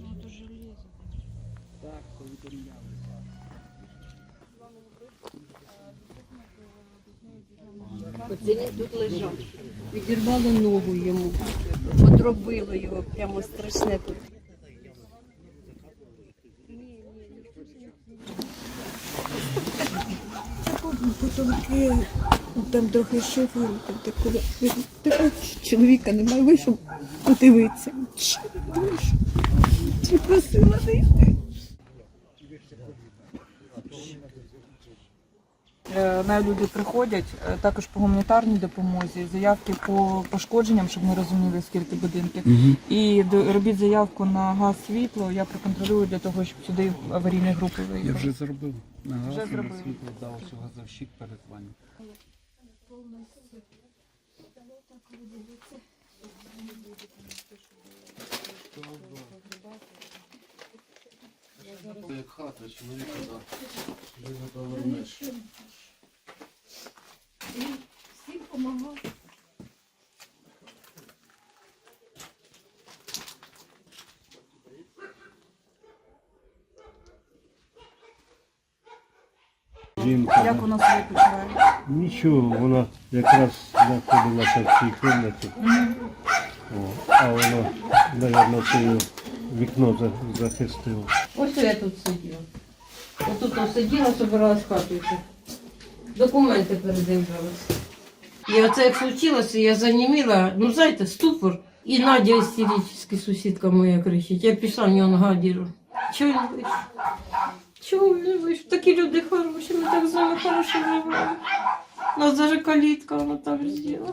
Ну, то железо. Так, повідомляли. Він тут лежав. Відірвало ногу йому, подробило його, прямо страшне. тут. Потолки, там трохи шифру, там такого чоловіка немає, вийшов подивитися. Чи просила не йти? Е, люди приходять е, також по гуманітарній допомозі, заявки по пошкодженням, щоб ми розуміли, скільки будинків. І робіть заявку на газ світло. Я проконтролюю для того, щоб сюди аварійні групи Я вже зробив. На газ, Вже на світло дав, газовщик перезвонив. Як хата, чоловіка. Вже не повернеш. Всім допомагав. Як у нас почуває? Нічого, вона якраз знаходилася в цій кімнаті. О, а вона, мабуть, це вікно за- захистило. Ось я тут сиділа. Отут я сиділа, собиралась хату. Документи передивлялась. І оце як случилося, я заніміла, ну знаєте, ступор. І Надя істерична сусідка моя кричить. Я пішла в нього гадіру. Чого він вийшов? Чого не вийшов? Такі люди хороші, ми так з ними хорошо живемо. У нас навіть калітка вона так зробила.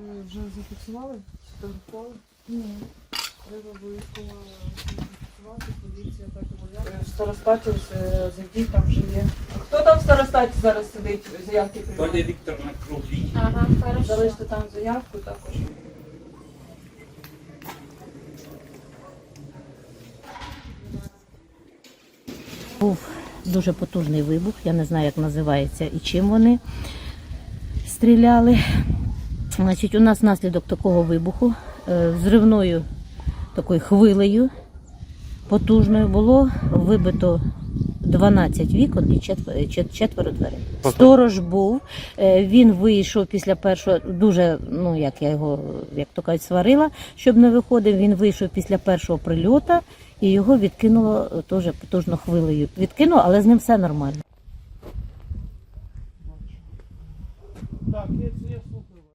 Ви вже зафіксували? Сфотографували? Ні. Треба обов'язково зафіксувати, поліція так обов'язково. В старостаті е, зайдіть, там вже є. А Хто там в старостаті зараз сидить, заявки приймає? Вікторовна Круглій. Ага, хорошо. Залиште там заявку також. Дуже потужний вибух, я не знаю, як називається і чим вони стріляли. Значить, у нас внаслідок такого вибуху е, взривною такою хвилею потужною було вибито 12 вікон і четверо, дверей. Сторож був, е, він вийшов після першого, дуже, ну як я його, як то кажуть, сварила, щоб не виходив. Він вийшов після першого прильоту і його відкинуло е, теж потужно хвилею. Відкинуло, але з ним все нормально. Так, є, я